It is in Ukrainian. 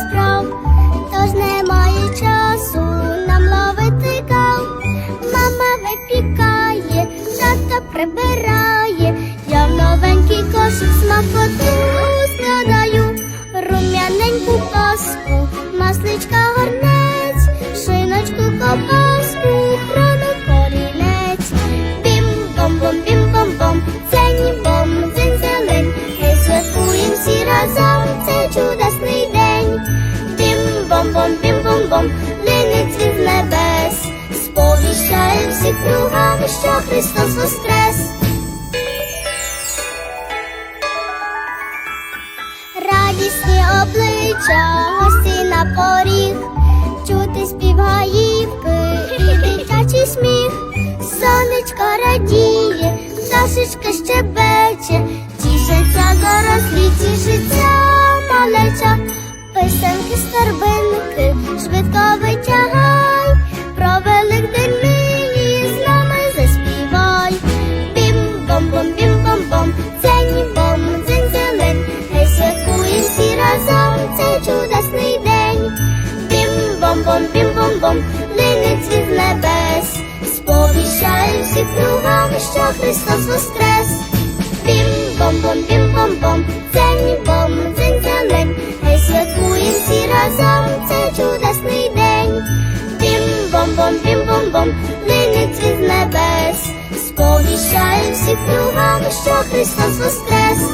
справ, тож немає часу нам ловити кав. Мама випікає, тато прибирає, я в новенький кошик смакоту складаю, рум'яненьку паску, масличка. Христом, ниниць від небес, сповіщає всіх кругами, що Христос воскрес. Радісні обличчя, гості на поріг, чути співгаївки, і дитячий сміх, сонечко радіє, пташечка щебе. Швидко витягай, про Великдень нині з нами заспівай. Бім-бом-бом, бім-бом-бом, дзень бом, дзень зелень, гей святкуєм всі разом цей чудесний день. Бім-бом-бом, бім-бом-бом, цвіт з небес, сповіщає всі кругами, що Христос воскрес. Бім-бом-бом, бім-бом-бом, дзень бом, чудесний день. Бім-бом-бом, бім-бом-бом, линить від небес, сповіщає всіх кругами, що Христос воскрес.